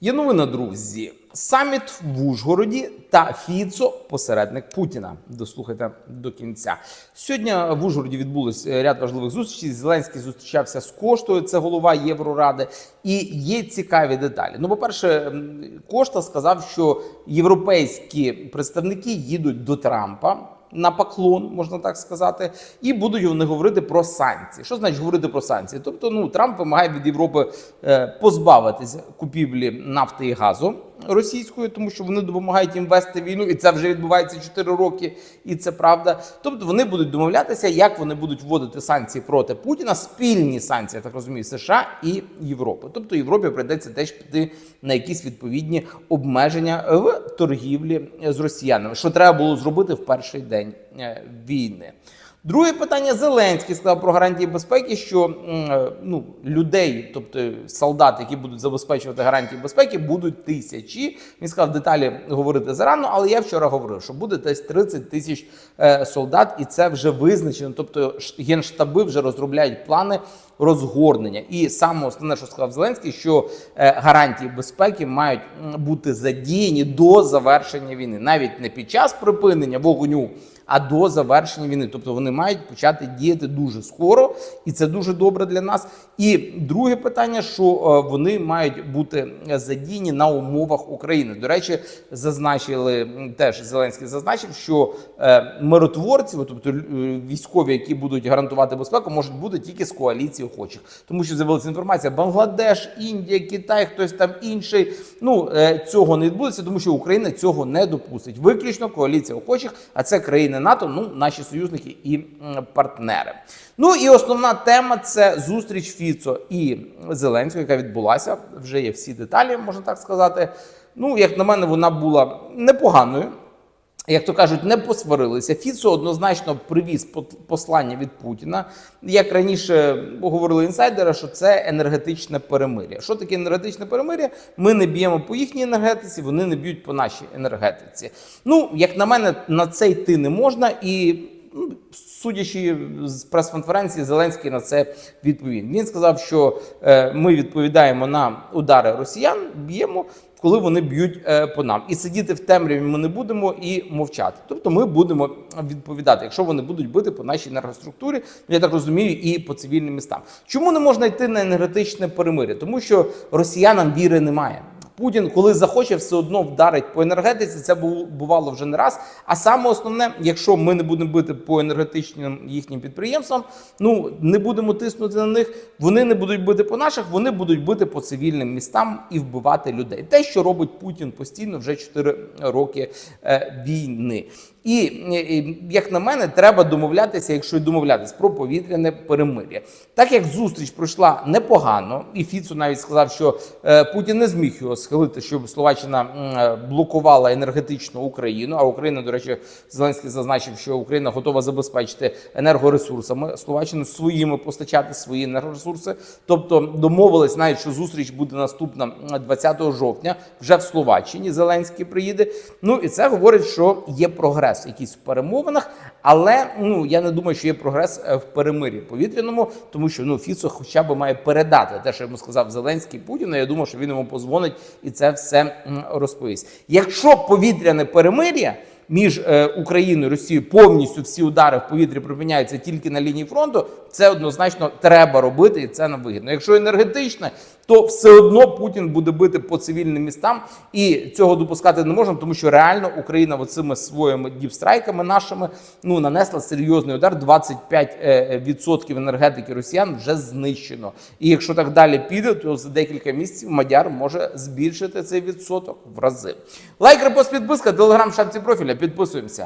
Є новина, друзі. Саміт в Ужгороді та Фіцо посередник Путіна. Дослухайте до кінця. Сьогодні в Ужгороді відбулось е, ряд важливих зустрічей. Зеленський зустрічався з Коштою, це голова Євроради. І є цікаві деталі. Ну, по-перше, Кошта сказав, що європейські представники їдуть до Трампа. На поклон, можна так сказати, і будуть вони говорити про санкції. Що значить говорити про санкції? Тобто, ну Трамп вимагає від Європи е, позбавитися купівлі нафти і газу російської, тому що вони допомагають їм вести війну, і це вже відбувається 4 роки, і це правда. Тобто вони будуть домовлятися, як вони будуть вводити санкції проти Путіна, спільні санкції, я так розумію, США і Європи. Тобто Європі прийдеться теж піти на якісь відповідні обмеження в торгівлі з росіянами, що треба було зробити в перший день е, війни. Друге питання Зеленський сказав про гарантії безпеки, що е, ну, людей, тобто солдат, які будуть забезпечувати гарантії безпеки, будуть тисячі. Він сказав деталі говорити зарано, але я вчора говорив, що буде десь 30 тисяч е, солдат, і це вже визначено. Тобто генштаби вже розробляють плани розгорнення. І саме основне, що сказав Зеленський, що е, гарантії безпеки мають бути задіяні до завершення війни, навіть не під час припинення вогню а до завершення війни. Тобто вони мають почати діяти дуже скоро, і це дуже добре для нас. І друге питання, що е, вони мають бути задіяні на умовах України. До речі, зазначили теж Зеленський зазначив, що е, миротворці, тобто е, військові, які будуть гарантувати безпеку, можуть бути тільки з коаліції охочих, тому що з'явилася інформація: Бангладеш, Індія, Китай, хтось там інший. Ну е, цього не відбудеться, тому що Україна цього не допустить. Виключно коаліція охочих, а це країни НАТО, ну наші союзники і партнери. Ну і основна тема це зустріч Фіцо і Зеленського, яка відбулася. Вже є всі деталі, можна так сказати. Ну, як на мене, вона була непоганою. Як то кажуть, не посварилися. Фіцо однозначно привіз послання від Путіна. Як раніше говорили інсайдери, що це енергетичне перемир'я. Що таке енергетичне перемир'я? Ми не б'ємо по їхній енергетиці, вони не б'ють по нашій енергетиці. Ну, як на мене, на це йти не можна і. ну, Судячи з прес-конференції, Зеленський на це відповів. Він сказав, що е, ми відповідаємо на удари росіян, б'ємо, коли вони б'ють е, по нам. І сидіти в темряві ми не будемо і мовчати. Тобто ми будемо відповідати, якщо вони будуть бити по нашій енергоструктурі, я так розумію, і по цивільним містам. Чому не можна йти на енергетичне перемир'я? Тому що росіянам віри немає. Путін, коли захоче, все одно вдарить по енергетиці. Це бувало вже не раз. А саме основне, якщо ми не будемо бити по енергетичним їхнім підприємствам, ну не будемо тиснути на них. Вони не будуть бити по наших, вони будуть бити по цивільним містам і вбивати людей. Те, що робить Путін постійно вже 4 роки е, війни. І, як на мене, треба домовлятися, якщо й домовлятись про повітряне перемир'я. Так як зустріч пройшла непогано, і Фіцу навіть сказав, що е, Путін не зміг його схилити, щоб Словаччина е, блокувала енергетичну Україну. А Україна, до речі, Зеленський зазначив, що Україна готова забезпечити енергоресурсами Словаччину своїми постачати свої енергоресурси. Тобто домовились навіть, що зустріч буде наступна 20 жовтня вже в Словаччині. Зеленський приїде. Ну і це говорить, що є прогрес якийсь в перемовинах, але ну я не думаю, що є прогрес е, в перемир'ї повітряному, тому що ну Фіцо хоча б має передати те, що йому сказав Зеленський Путіну. Я думаю, що він йому позвонить і це все розповість. Якщо повітряне перемир'я. Між е, Україною і Росією повністю всі удари в повітрі припиняються тільки на лінії фронту. Це однозначно треба робити, і це нам вигідно. Якщо енергетичне, то все одно Путін буде бити по цивільним містам, і цього допускати не можна, тому що реально Україна оцими своїми діпстрайками нашими ну нанесла серйозний удар. 25% е, відсотків енергетики росіян вже знищено. І якщо так далі піде, то за декілька місяців Мадяр може збільшити цей відсоток в рази. Лайк, репост, підписка, телеграм, шапці профіля. Підписуємося.